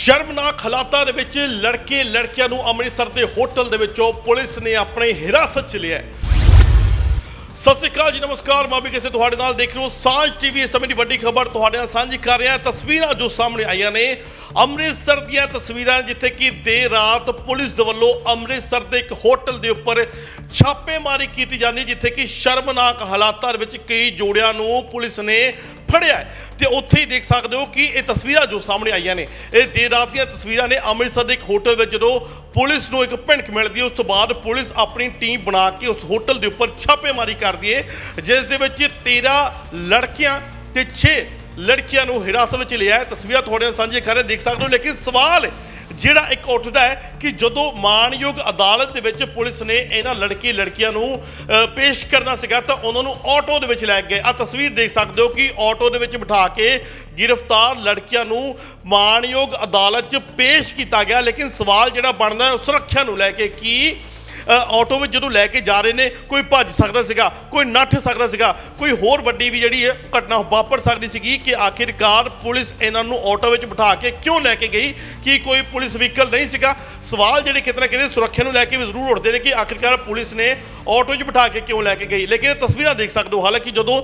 ਸ਼ਰਮਨਾਕ ਹਾਲਾਤਾਂ ਦੇ ਵਿੱਚ ਲੜਕੇ ਲੜਕਿਆਂ ਨੂੰ ਅੰਮ੍ਰਿਤਸਰ ਦੇ ਹੋਟਲ ਦੇ ਵਿੱਚੋਂ ਪੁਲਿਸ ਨੇ ਆਪਣੇ ਹਿਰਾਸਤ 'ਚ ਲਿਆ ਸਤਿ ਸ਼੍ਰੀ ਅਕਾਲ ਜੀ, ਨਮਸਕਾਰ। ਮੈਂ ਵੀ ਕਿਸੇ ਤੁਹਾਡੇ ਨਾਲ ਦੇਖ ਰਹੇ ਸਾਂਝ ਟੀਵੀ ਇਸ ਸਮੇਂ ਦੀ ਵੱਡੀ ਖਬਰ ਤੁਹਾਡੇ ਨਾਲ ਸਾਂਝੀ ਕਰ ਰਿਹਾ ਤਸਵੀਰਾਂ ਜੋ ਸਾਹਮਣੇ ਆਈਆਂ ਨੇ, ਅੰਮ੍ਰਿਤਸਰ ਦੀਆਂ ਤਸਵੀਰਾਂ ਜਿੱਥੇ ਕਿ ਦੇਰ ਰਾਤ ਪੁਲਿਸ ਦੇ ਵੱਲੋਂ ਅੰਮ੍ਰਿਤਸਰ ਦੇ ਇੱਕ ਹੋਟਲ ਦੇ ਉੱਪਰ ਛਾਪੇਮਾਰੀ ਕੀਤੀ ਜਾਂਦੀ ਜਿੱਥੇ ਕਿ ਸ਼ਰਮਨਾਕ ਹਾਲਾਤਾਂ ਦੇ ਵਿੱਚ ਕਈ ਜੋੜਿਆਂ ਨੂੰ ਪੁਲਿਸ ਨੇ ਫੜਿਆ ਤੇ ਉੱਥੇ ਹੀ ਦੇਖ ਸਕਦੇ ਹੋ ਕਿ ਇਹ ਤਸਵੀਰਾਂ ਜੋ ਸਾਹਮਣੇ ਆਈਆਂ ਨੇ, ਇਹ ਦੇਰ ਰਾਤ ਦੀਆਂ ਤਸਵੀਰਾਂ ਨੇ ਅੰਮ੍ਰਿਤਸਰ ਦੇ ਇੱਕ ਹੋਟਲ ਵਿੱਚ ਜਦੋਂ ਪੁਲਿਸ ਨੂੰ ਇੱਕ ਭਿਣਕ ਮਿਲਦੀ ਹੈ, ਉਸ ਤੋਂ ਬਾਅਦ ਪੁਲਿਸ ਆਪਣੀ ਟੀਮ ਬਣਾ ਕੇ ਉਸ ਹੋਟਲ ਦੇ ਉੱਪਰ ਛਾਪੇਮਾਰੀ ਕਰਦੀ ਹੈ, ਜਿਸ ਦੇ ਵਿੱਚ 13 ਲੜਕੀਆਂ ਤੇ 6 ਲੜਕੀਆਂ ਨੂੰ ਹਿਰਾਸਤ ਵਿੱਚ ਲਿਆ ਤਸਵੀਰਾਂ ਤੁਹਾਡੇ ਨਾਲ ਸਾਂਝੇ ਕਰ ਰਹੇ ਦੇਖ ਸਕਦੇ ਹੋ, ਲੇਕਿਨ ਸਵਾਲ ਜਿਹੜਾ ਇੱਕ ਉੱਠਦਾ ਹੈ ਕਿ ਜਦੋਂ ਮਾਣਯੋਗ ਅਦਾਲਤ ਦੇ ਵਿੱਚ ਪੁਲਿਸ ਨੇ ਇਹਨਾਂ ਲੜਕੀ ਲੜਕੀਆਂ ਨੂੰ ਪੇਸ਼ ਕਰਨਾ ਸੀਗਾ ਤਾਂ ਉਹਨਾਂ ਨੂੰ ਆਟੋ ਦੇ ਵਿੱਚ ਲੈ ਕੇ ਗਏ। ਆ ਤਸਵੀਰ ਦੇਖ ਸਕਦੇ ਹੋ ਕਿ ਆਟੋ ਦੇ ਵਿੱਚ ਬਿਠਾ ਕੇ ਗ੍ਰਿਫਤਾਰ ਲੜਕੀਆਂ ਨੂੰ ਮਾਣਯੋਗ ਅਦਾਲਤ 'ਚ ਪੇਸ਼ ਕੀਤਾ ਗਿਆ। ਲੇਕਿਨ ਸਵਾਲ ਜਿਹੜਾ ਬਣਦਾ ਹੈ ਸੁਰੱਖਿਆ ਨੂੰ ਲੈ ਕੇ ਕੀ ਆਟੋ ਵਿੱਚ ਜਦੋਂ ਲੈ ਕੇ ਜਾ ਰਹੇ ਨੇ, ਕੋਈ ਭੱਜ ਸਕਦਾ ਸੀਗਾ, ਕੋਈ ਨੱਠ ਸਕਦਾ ਸੀਗਾ, ਕੋਈ ਹੋਰ ਵੱਡੀ ਵੀ ਜਿਹੜੀ ਹੈ ਘਟਨਾ ਵਾਪਰ ਸਕਦੀ ਸੀਗੀ ਕਿ ਆਖਿਰਕਾਰ ਪੁਲਿਸ ਇਹਨਾਂ ਨੂੰ ਆਟੋ ਵਿੱਚ ਬਿਠਾ ਕੇ ਕਿਉਂ ਲੈ ਕੇ ਗਈ, ਕਿ ਕੋਈ ਪੁਲਿਸ ਵਹੀਕਲ ਨਹੀਂ ਸੀਗਾ। ਸਵਾਲ ਜਿਹੜੇ ਕਿਤੇ ਨਾ ਕਿਤੇ ਸੁਰੱਖਿਆ ਨੂੰ ਲੈ ਕੇ ਵੀ ਜ਼ਰੂਰ ਉੱਠਦੇ ਨੇ ਕਿ ਆਖਿਰਕਾਰ ਪੁਲਿਸ ਨੇ ਆਟੋ 'ਚ ਬਿਠਾ ਕੇ ਕਿਉਂ ਲੈ ਕੇ ਗਈ। ਲੇਕਿਨ ਇਹ ਤਸਵੀਰਾਂ ਦੇਖ ਸਕਦੇ ਹੋ। ਹਾਲਾਂਕਿ ਜਦੋਂ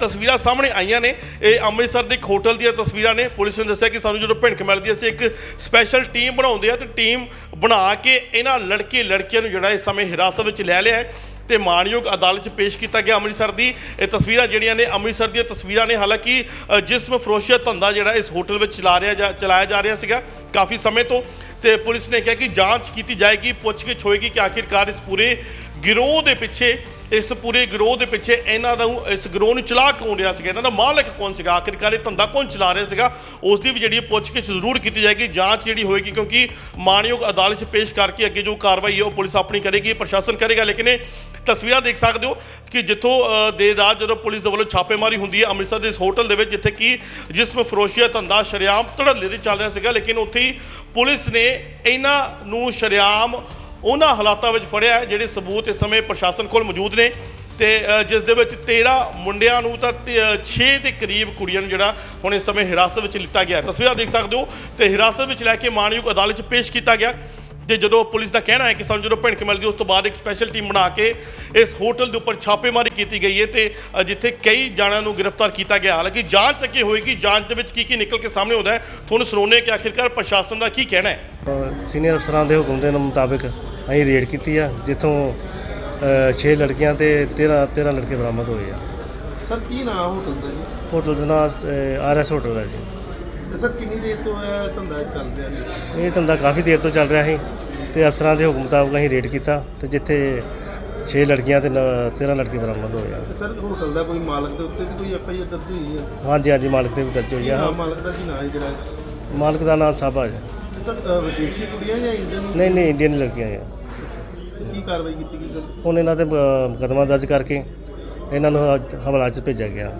ਤਸਵੀਰਾਂ ਸਾਹਮਣੇ ਆਈਆਂ ਨੇ, ਇਹ ਅੰਮ੍ਰਿਤਸਰ ਦੇ ਇੱਕ ਹੋਟਲ ਦੀਆਂ ਤਸਵੀਰਾਂ ਨੇ। ਪੁਲਿਸ ਨੇ ਦੱਸਿਆ ਕਿ ਸਾਨੂੰ ਜਦੋਂ ਭਿਣਕ ਮਿਲਦੀ ਅਸੀਂ ਇੱਕ ਸਪੈਸ਼ਲ ਟੀਮ ਬਣਾਉਂਦੇ ਆ ਤੇ ਟੀਮ ਬਣਾ ਕੇ ਇਹਨਾਂ ਲੜਕੇ ਲੜਕੀਆਂ ਨੂੰ ਜਿਹੜਾ ਇਸ ਸਮੇਂ ਹਿਰਾਸਤ ਵਿੱਚ ਲੈ ਲਿਆ ਹੈ ਤੇ ਮਾਣਯੋਗ ਅਦਾਲਤ 'ਚ ਪੇਸ਼ ਕੀਤਾ ਗਿਆ ਅੰਮ੍ਰਿਤਸਰ ਦੀ। ਇਹ ਤਸਵੀਰਾਂ ਜਿਹੜੀਆਂ ਨੇ, ਅੰਮ੍ਰਿਤਸਰ ਦੀਆਂ ਤਸਵੀਰਾਂ ਨੇ। ਹਾਲਾਂਕਿ ਜਿਸਮ ਫਰੋਸ਼ੀਅਤ ਧੰਦਾ ਜਿਹੜਾ ਇਸ ਹੋਟਲ ਵਿੱਚ ਚਲਾ ਰਿਹਾ ਜਾ- ਚਲਾਇਆ ਜਾ ਰਿਹਾ ਸੀਗਾ ਕਾਫੀ ਸਮੇਂ ਤੋਂ। ਤੇ ਪੁਲਿਸ ਨੇ ਕਿਹਾ ਕਿ ਜਾਂਚ ਕੀਤੀ ਜਾਏਗੀ, ਪੁੱਛਗਿੱਛ ਹੋਏਗੀ ਕਿ ਆਖਿਰਕਾਰ ਇਸ ਪੂਰੇ ਗਿਰੋਹ ਦੇ ਪਿੱਛੇ, ਇਸ ਪੂਰੇ ਗਿਰੋਹ ਦੇ ਪਿੱਛੇ ਇਹਨਾਂ ਦਾ ਇਸ ਗਿਰੋਹ ਨੂੰ ਚਲਾ ਕੌਣ ਰਿਹਾ ਸੀਗਾ? ਇਹਨਾਂ ਦਾ ਮਾਲਕ ਕੌਣ ਸੀਗਾ? ਆਖਿਰਕਾਰ ਇਹ ਧੰਦਾ ਕੌਣ ਚਲਾ ਰਿਹਾ ਸੀਗਾ? ਉਸ ਦੀ ਵੀ ਜਿਹੜੀ ਪੁੱਛਗਿੱਛ ਜ਼ਰੂਰ ਕੀਤੀ ਜਾਏਗੀ, ਜਾਂਚ ਜਿਹੜੀ ਹੋਏਗੀ, ਕਿਉਂਕਿ ਮਾਣਯੋਗ ਅਦਾਲਤ 'ਚ ਪੇਸ਼ ਕਰਕੇ ਅੱਗੇ ਜੋ ਕਾਰਵਾਈ ਹੈ ਉਹ ਪੁਲਿਸ ਆਪਣੀ ਕਰੇਗੀ ਪ੍ਰਸ਼ਾਸਨ ਕਰੇਗਾ, ਲੇਕਿਨ ਇਹ ਤਸਵੀਰਾਂ ਦੇਖ ਸਕਦੇ ਹੋ ਕਿ ਜਿੱਥੋਂ ਦੇਰ ਰਾਤ ਜਦੋਂ ਪੁਲਿਸ ਦੇ ਵੱਲੋਂ ਛਾਪੇਮਾਰੀ ਹੁੰਦੀ ਹੈ ਅੰਮ੍ਰਿਤਸਰ ਦੇ ਇਸ ਹੋਟਲ ਦੇ ਵਿੱਚ, ਜਿੱਥੇ ਕਿ ਜਿਸਮ ਫਰੋਸ਼ੀਆ ਧੰਦਾ ਸ਼ਰੇਆਮ ਧੜੱਲੇ ਦੇ ਚੱਲ ਰਿਹਾ ਸੀਗਾ, ਲੇਕਿਨ ਉੱਥੇ ਹੀ ਪੁਲਿਸ ਨੇ ਇਹਨਾਂ ਨੂੰ ਸ਼ਰੇਆਮ ਉਹਨਾਂ ਹਾਲਾਤਾਂ ਵਿੱਚ ਫੜਿਆ ਜਿਹੜੇ ਸਬੂਤ ਇਸ ਸਮੇਂ ਪ੍ਰਸ਼ਾਸਨ ਕੋਲ ਮੌਜੂਦ ਨੇ। ਤੇ ਜਿਸ ਦੇ ਵਿੱਚ 13 ਮੁੰਡਿਆਂ ਨੂੰ ਤਾਂ 6 ਦੇ ਕਰੀਬ ਕੁੜੀਆਂ ਨੂੰ ਜਿਹੜਾ ਹੁਣ ਇਸ ਸਮੇਂ ਹਿਰਾਸਤ ਵਿੱਚ ਲਿੱਤਾ ਗਿਆ ਤਸਵੀਰਾਂ ਦੇਖ ਸਕਦੇ ਹੋ ਤੇ ਹਿਰਾਸਤ ਵਿੱਚ ਲੈ ਕੇ ਮਾਣਯੋਗ ਅਦਾਲਤ 'ਚ ਪੇਸ਼ ਕੀਤਾ ਗਿਆ। ਤੇ ਜਦੋਂ ਪੁਲਿਸ ਦਾ ਕਹਿਣਾ ਹੈ ਕਿ ਸਾਨੂੰ ਜਦੋਂ ਭਿਣਕ ਮਿਲਦੀ ਉਸ ਤੋਂ ਬਾਅਦ ਇੱਕ ਸਪੈਸ਼ਲ ਟੀਮ ਬਣਾ ਕੇ ਇਸ ਹੋਟਲ ਦੇ ਉੱਪਰ ਛਾਪੇਮਾਰੀ ਕੀਤੀ ਗਈ ਹੈ ਤੇ ਅ, ਜਿੱਥੇ ਕਈ ਜਣਾਂ ਨੂੰ ਗ੍ਰਿਫਤਾਰ ਕੀਤਾ ਗਿਆ। ਹਾਲਾਂਕਿ ਜਾਂਚ ਅੱਗੇ ਹੋਏਗੀ ਜਾਂਚ ਦੇ ਵਿੱਚ ਕੀ ਕੀ ਨਿਕਲ ਕੇ ਸਾਹਮਣੇ ਆਉਂਦਾ ਹੈ ਤੁਹਾਨੂੰ ਸੁਣਾਉਂਦੇ ਹਾਂ ਕਿ ਆਖਿਰਕਾਰ ਪ੍ਰਸ਼ਾਸਨ ਦਾ ਕੀ ਕਹਿਣਾ ਹੈ। ਸੀਨੀਅਰ ਅਫਸਰਾਂ ਦੇ ਹੁਕਮ ਦੇ ਮੁਤਾਬਕ ਅਸੀਂ ਰੇਡ ਕੀਤੀ ਆ ਜਿੱਥੋਂ 6 ਲੜਕੀਆਂ ਤੇ 13 13 ਲੜਕੇ ਬਰਾਮਦ ਹੋਏ ਆ। ਸਰ ਕੀ ਨਾਮ ਹੋਟਲ ਦਾ ਜੀ? ਹੋਟਲ ਦਾ ਨਾਮ ਆਰਐਸ ਹੋਟਲ ਹੈ ਜੀ। ਤੇ ਸਰ ਕਿੰਨੀ ਦੇਰ ਤੋਂ ਇਹ ਧੰਦਾ ਚੱਲ ਰਿਹਾ ਜੀ? ਇਹ ਧੰਦਾ ਕਾਫੀ ਦੇਰ ਤੋਂ ਚੱਲ ਰਿਹਾ ਸੀ ਤੇ ਅਫਸਰਾਂ ਦੇ ਹੁਕਮ ਮੁਤਾਬਕ ਅਸੀਂ ਰੇਡ ਕੀਤਾ ਤੇ ਜਿੱਥੇ 6 ਲੜਕੀਆਂ ਤੇ 13 ਲੜਕੇ ਬਰਾਮਦ ਹੋਏ ਆ। ਤੇ ਸਰ ਹੋਟਲ ਦਾ ਕੋਈ ਮਾਲਕ ਦੇ ਉੱਤੇ ਵੀ ਕੋਈ ਐਫ ਆਈ ਆਰ ਦਰਜ ਹੋਈ ਹੈ? ਹਾਂਜੀ ਹਾਂਜੀ ਮਾਲਕ ਤੇ ਵੀ ਦਰਜ ਹੋਈ ਆ। ਮਾਲਕ ਦਾ ਕੀ ਨਾਮ ਹੈ ਜਿਹੜਾ? ਮਾਲਕ ਦਾ ਨਾਮ ਸਾਬਾ ਹੈ। ਤੇ ਸਰ ਵਿਦੇਸ਼ੀ ਕੁੜੀਆਂ ਜਾਂ ਇੰਡੀਅਨ ਨਹੀਂ ਨਹੀਂ ਇੰਡੀਅਨ ਲੜਕੀਆਂ ਆ। ਤੇ ਕੀ ਕਾਰਵਾਈ ਕੀਤੀ ਗਈ ਸਰ? ਹੁਣ ਇਹਨਾਂ ਤੇ ਮੁਕਦਮਾ ਦਰਜ ਕਰਕੇ ਇਹਨਾਂ ਨੂੰ ਹਵਾਲਾ 'ਚ ਭੇਜਿਆ ਗਿਆ।